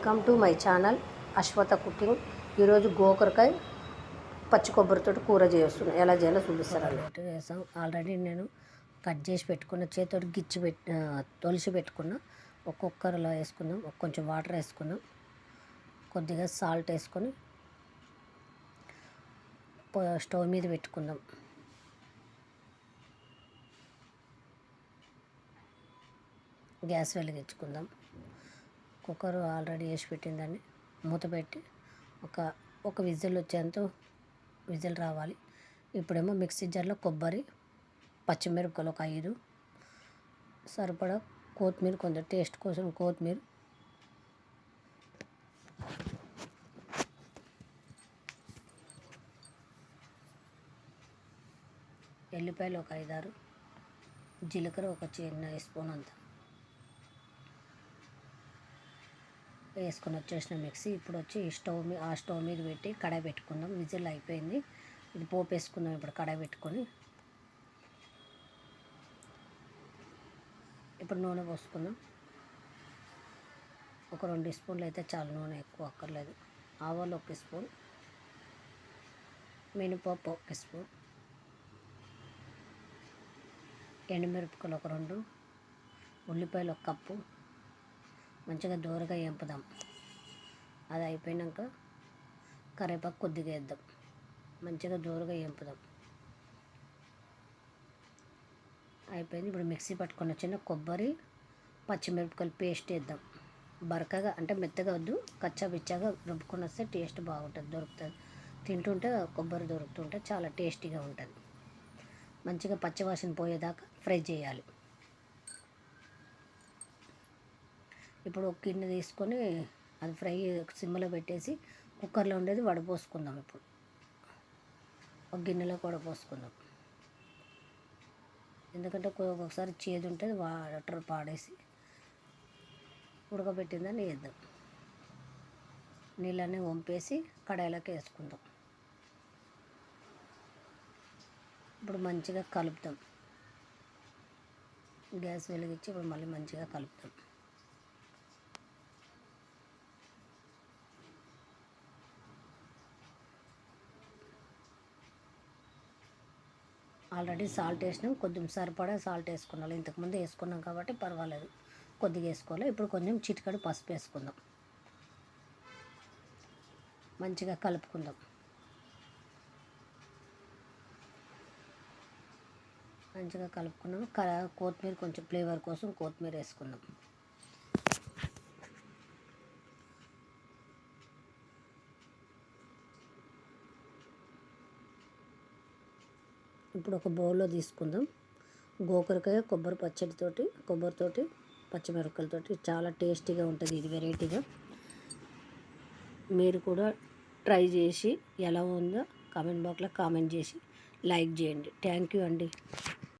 Welcome to my channel Ashwatha cooking. ఈరోజు గోకరకాయ పచ్చి కొబ్బరితో కూర చేస్తున్నాను. ఎలా చేయాలో చూపిస్తాను. వేసాం. ఆల్రెడీ నేను కట్ చేసి పెట్టుకున్న చేతితో గిచ్చి పెట్ తొలిసి పెట్టుకున్న ఒక కుక్కర్లో వేసుకుందాం. కొంచెం వాటర్ వేసుకున్నాం కొద్దిగా సాల్ట్ వేసుకొని స్టవ్ మీద పెట్టుకుందాం. గ్యాస్ వెలిగించుకుందాం. కుక్కర్ ఆల్రెడీ వేసి పెట్టిందని మూత పెట్టి ఒక ఒక విజిల్ వచ్చేంత విజిల్ రావాలి. ఇప్పుడేమో మిక్సీ జార్లో కొబ్బరి పచ్చిమిరపకాయలు ఒక ఐదు. సరిపడా కొత్తిమీర కొంచెం టేస్ట్ కోసం కొత్తిమీర. ఎల్లిపాయలు ఒక ఐదారు జీలకర్ర ఒక చిన్న స్పూన్ అంతా. వేసుకొని వచ్చేసిన మిక్సీ. ఇప్పుడు వచ్చి స్టవ్ మీద ఆ స్టవ్ మీద పెట్టి కడాయి పెట్టుకుందాం. విజిల్ అయిపోయింది. ఇది పోపు వేసుకుందాం ఇప్పుడు కడాయి పెట్టుకొని. ఇప్పుడు నూనె పోసుకుందాం. ఒక రెండు స్పూన్లు అయితే చాలు నూనె ఎక్కువ అక్కర్లేదు. ఆవాలు ఒక స్పూన్. మినపప్పు ఒక స్పూన్. ఎండుమిరపకాయలు ఒక రెండు. ఉల్లిపాయలు ఒక కప్పు. మంచిగా దూరగా ఎంపుదాం అది అయిపోయినాక కరివేపాకు కొద్దిగా వేద్దాం. మంచిగా దూరగా ఎంపుదాం అయిపోయింది. ఇప్పుడు మిక్సీ పట్టుకొని వచ్చిన కొబ్బరి పచ్చిమిరపకాయలు పేస్ట్ వేద్దాం. బరకగా అంటే మెత్తగా వద్దు కచ్చా బిచ్చాగా రుబ్బుకొని వస్తే టేస్ట్ బాగుంటుంది దొరుకుతుంది. తింటుంటే కొబ్బరి దొరుకుతుంటే చాలా టేస్టీగా ఉంటుంది. మంచిగా పచ్చివాసన పోయేదాకా ఫ్రై చేయాలి. ఇప్పుడు ఒక గిన్నె తీసుకొని అది ఫ్రై సిమ్లో పెట్టేసి కుక్కర్లో ఉండేది వడపోసుకుందాం ఇప్పుడు. ఒక గిన్నెలో కూడా పోసుకుందాం ఎందుకంటే ఒక్కొక్కసారి చేదు ఉంటుంది వాటర్ పాడేసి ఉడకబెట్టిందని వేద్దాం నీళ్ళని వంపేసి కడాయిలోకి వేసుకుందాం. ఇప్పుడు మంచిగా కలుపుతాం. గ్యాస్ వెలిగించి ఇప్పుడు మళ్ళీ మంచిగా కలుపుతాం. ఆల్రెడీ సాల్ట్ వేసినాం. కొద్దిగా సరిపడా సాల్ట్ వేసుకున్నాం. ఇంతకుముందు వేసుకున్నాం కాబట్టి పర్వాలేదు. కొద్దిగా వేసుకోవాలి. ఇప్పుడు కొంచెం చిటికడు పసుపు వేసుకుందాం. మంచిగా కలుపుకుందాం. మంచిగా కలుపుకున్నాం. క కొత్తిమీర కొంచెం ఫ్లేవర్ కోసం కొత్తిమీర వేసుకుందాం. ఇప్పుడు ఒక బౌల్లో తీసుకుందాం. గోకరకాయ కొబ్బరి పచ్చడితోటి కొబ్బరితోటి పచ్చిమిరపకాయలతోటి చాలా టేస్టీగా ఉంటుంది ఇది వెరైటీగా. మీరు కూడా ట్రై చేసి ఎలా ఉందో కామెంట్ బాక్స్లో కామెంట్ చేసి లైక్ చేయండి. థ్యాంక్ యూ అండి.